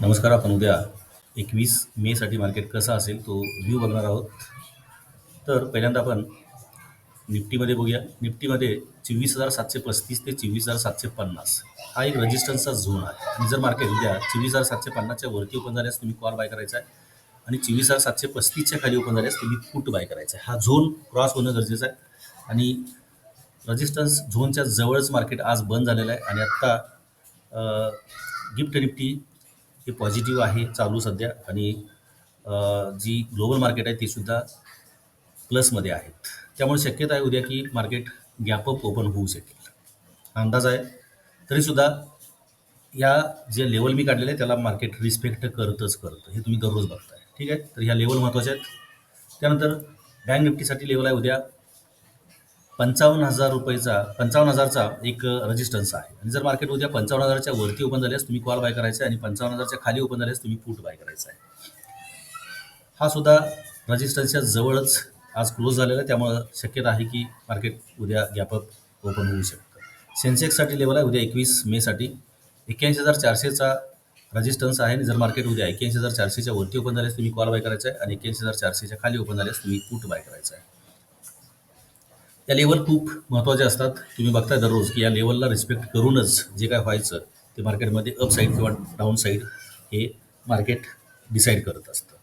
नमस्कार आपण उद्या एकवीस मेसाठी मार्केट कसा असेल तो व्ह्यू बघणार आहोत. तर पहिल्यांदा आपण निफ्टीमध्ये बघूया. निफ्टीमध्ये चोवीस हजार सातशे पस्तीस ते चोवीस हजार सातशे पन्नास हा एक रजिस्टन्सचा झोन आहे. आणि जर मार्केट उद्या चोवीस हजार सातशे पन्नासच्या वरती ओपन झाल्यास तुम्ही कॉल बाय करायचा आहे. आणि चोवीस हजार सातशे पस्तीसच्या खाली ओपन झाल्यास तुम्ही फूट बाय करायचा आहे. हा झोन क्रॉस होणं गरजेचं आहे. आणि रजिस्टन्स झोनच्या जवळच मार्केट आज बंद झालेलं आहे. आणि आत्ता गिफ्ट निफ्टी हे पॉझिटिव्ह आहे चालू सध्या आणि जी ग्लोबल मार्केट आहे ती सुद्धा प्लसमध्ये आहेत. त्यामुळे शक्यता आहे उद्या की मार्केट गॅपअप ओपन होऊ शकेल. हा अंदाज आहे तरीसुद्धा या जे लेवल मी काढलेलं आहे त्याला मार्केट रिस्पेक्ट करतच करतं. हे तुम्ही दररोज बघताय. ठीक आहे? तर ह्या लेवल महत्त्वाच्या आहेत. त्यानंतर बँक निफ्टीसाठी लेवल आहे उद्या पंचावन्न हजार रुपयेचा पंचावन्न हजारचा एक रजिस्टन्स आहे. आणि जर मार्केट उद्या पंचावन्न हजारच्या वरती ओपन झाल्यास तुम्ही कॉल बाय करायचा आहे आणि पंचावन्न हजारच्या खाली ओपन झाल्यास तुम्ही पुट बाय करायचा आहे. हा सुद्धा रजिस्टन्सच्या जवळच आज क्लोज झालेला आहे. त्यामुळं शक्यता आहे की मार्केट उद्या गॅपअप ओपन होऊ शकतं. सेन्सेक्ससाठी लेवल आहे उद्या एकवीस मेसाठी एक्क्याऐंशी हजार चारशेचा रजिस्टन्स आहे. आणि जर मार्केट उद्या एक्क्याऐंशी हजार चारशेच्या वरती ओपन झाल्यास तुम्ही कॉल बाय करायचा आहे. आणि एक्क्याऐंशी हजार चारशेच्या खाली ओपन झाल्यास तुम्ही पुट बाय करायचा आहे. या लेवल खूप महत्त्वाचे असतात. तुम्ही बघताय दररोज की या लेवलला रिस्पेक्ट करूनच जे काय व्हायचं ते मार्केटमध्ये अप साईड किंवा डाऊन साईड हे मार्केट डिसाईड करत असतं.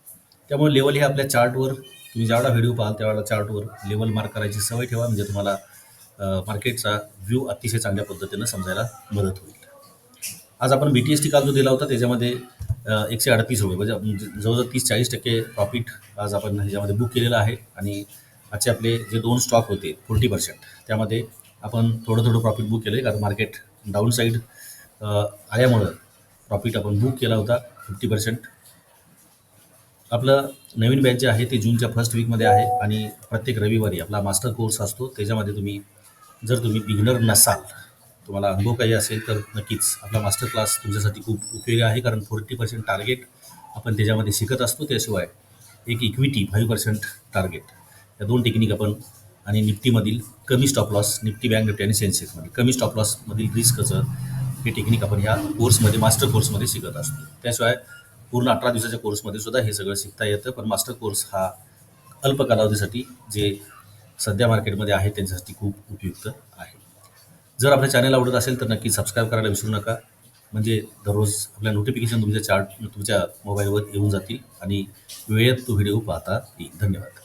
त्यामुळे लेवल हे आपल्या चार्टवर तुम्ही ज्यावेळेला व्हिडिओ पाहाल त्यावेळेला चार्टवर लेवल मार्क करायची सवय ठेवा म्हणजे तुम्हाला मार्केटचा व्ह्यू अतिशय चांगल्या पद्धतीनं समजायला मदत होईल. आज आपण बी टी एस टी काल जो दिला होता त्याच्यामध्ये एकशे अडतीस रुपये म्हणजे म्हणजे जवळजवळ तीस चाळीस टक्के प्रॉफिट आज आपण ह्याच्यामध्ये बुक केलेलं आहे. आणि आजचे आपले जे दोन स्टॉक होते फोर्टी पर्सेंट त्यामध्ये आपण थोडं थोडं प्रॉफिट बुक केलं आहे कारण मार्केट डाऊन साईड आल्यामुळं प्रॉफिट आपण बुक केला होता फिफ्टी पर्सेंट आपलं नवीन बॅच जे आहे ते जूनच्या फर्स्ट वीकमध्ये आहे आणि प्रत्येक रविवारी आपला मास्टर कोर्स असतो. त्याच्यामध्ये तुम्ही जर तुम्ही बिगनर नसाल तुम्हाला अनुभव काही असेल तर नक्कीच आपला मास्टर क्लास तुमच्यासाठी खूप उपयोगी आहे. कारण फोर्टी पर्सेंट टार्गेट आपण त्याच्यामध्ये शिकत असतो. त्याशिवाय एक इक्विटी फाईव्ह पर्सेंट टार्गेट या दोन टेक्निक आपण आणि निफ्टीमधील कमी stop loss Nifty bank Nifty आणि सेन्सेक्समध्ये कमी स्टॉप लॉसमधील रिस्कचं हे टेक्निक आपण ह्या कोर्समध्ये मास्टर कोर्समध्ये शिकत असतो. त्याशिवाय पूर्ण अठरा दिवसाच्या कोर्समध्ये सुद्धा हे सगळं शिकता येतं पण मास्टर कोर्स हा अल्प कालावधीसाठी जे सध्या मार्केटमध्ये आहे त्यांच्यासाठी खूप उपयुक्त आहे. जर आपल्या चॅनल आवडत असेल तर नक्की सबस्क्राईब करायला विसरू नका. म्हणजे दररोज आपल्या नोटिफिकेशन तुमच्या चार्ट तुमच्या मोबाईलवर येऊन जातील आणि वेळेत तो व्हिडिओ पाहता येईल. धन्यवाद.